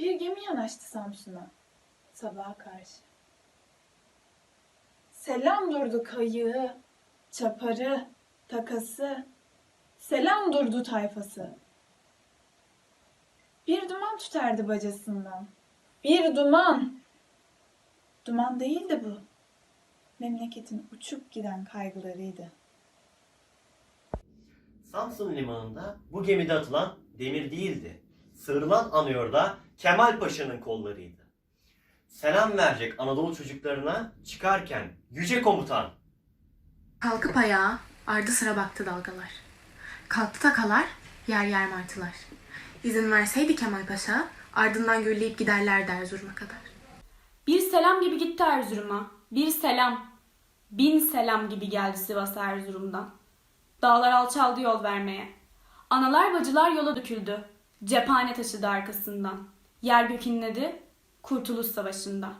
Bir gemi yanaştı Samsun'a sabaha karşı. Selam durdu kayığı, çaparı, takası. Selam durdu tayfası. Bir duman tüterdi bacasından. Bir duman. Duman değildi bu. Memleketin uçup giden kaygılarıydı. Samsun limanında bu gemide atılan demir değildi. Sığırılan anıyor da Kemal Paşa'nın kollarıydı. Selam verecek Anadolu çocuklarına çıkarken yüce komutan. Kalkıp ayağa, ardı sıra baktı dalgalar. Kalktı takalar, yer yer martılar. İzin verseydi Kemal Paşa, ardından gürleyip giderlerdi Erzurum'a kadar. Bir selam gibi gitti Erzurum'a. Bir selam. Bin selam gibi geldi Sivas Erzurum'dan. Dağlar alçaldı yol vermeye. Analar bacılar yola döküldü. Cephane taşıdı arkasından. Yer gök inledi. Kurtuluş Savaşı'nda.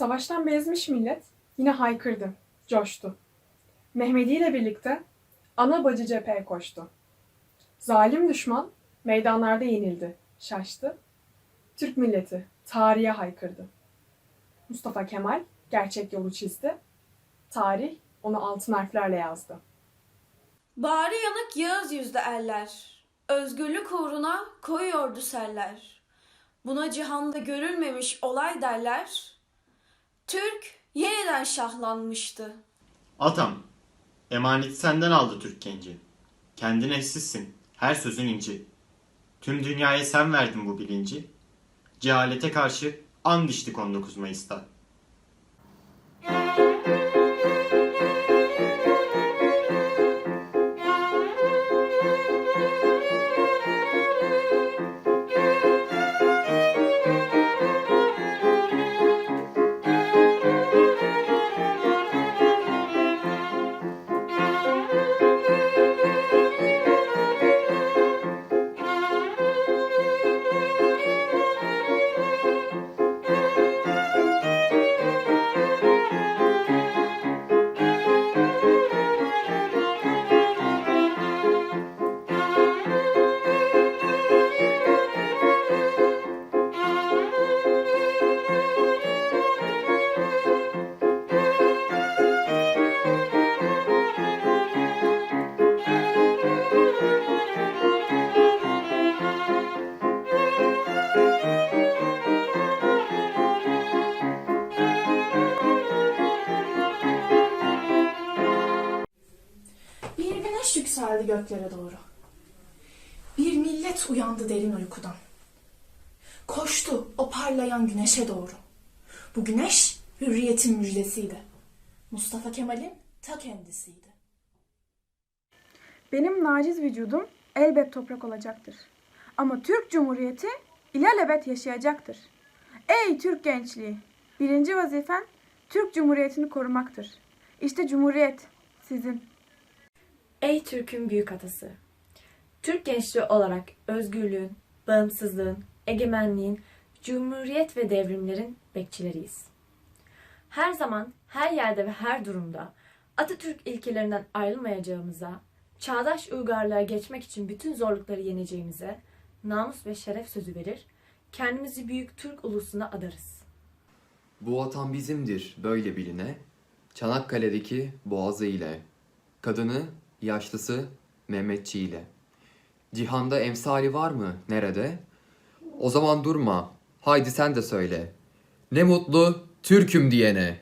Savaştan bezmiş millet yine haykırdı, coştu. Mehmedi ile birlikte ana bacı cepheye koştu. Zalim düşman meydanlarda yenildi, şaştı. Türk milleti tarihe haykırdı. Mustafa Kemal gerçek yolu çizdi. Tarih onu altın harflerle yazdı. Bari yanık yağız yüzlü eller, özgürlük uğruna koyuyordu seller. Buna cihanda görülmemiş olay derler. Türk yeniden şahlanmıştı. Atam, emaneti senden aldı Türk genci. Kendin eşsizsin, her sözün inci. Tüm dünyaya sen verdin bu bilinci. Cehalete karşı and içtik 19 Mayıs'ta. Yükseldi göklere doğru. Bir millet uyandı derin uykudan. Koştu o parlayan güneşe doğru. Bu güneş hürriyetin müjdesiydi. Mustafa Kemal'in ta kendisiydi. Benim naciz vücudum elbet toprak olacaktır. Ama Türk Cumhuriyeti ilelebet yaşayacaktır. Ey Türk gençliği! Birinci vazifen Türk Cumhuriyeti'ni korumaktır. İşte Cumhuriyet sizin. Ey Türk'ün büyük atası! Türk gençliği olarak özgürlüğün, bağımsızlığın, egemenliğin, Cumhuriyet ve devrimlerin bekçileriyiz. Her zaman, her yerde ve her durumda Atatürk ilkelerinden ayrılmayacağımıza, çağdaş uygarlığa geçmek için bütün zorlukları yeneceğimize namus ve şeref sözü verir, kendimizi büyük Türk ulusuna adarız. Bu vatan bizimdir böyle biline. Çanakkale'deki boğazı ile. Kadını, yaşlısı, Mehmetçi ile. Cihanda emsali var mı nerede? O zaman durma. Haydi sen de söyle. Ne mutlu Türk'üm diyene.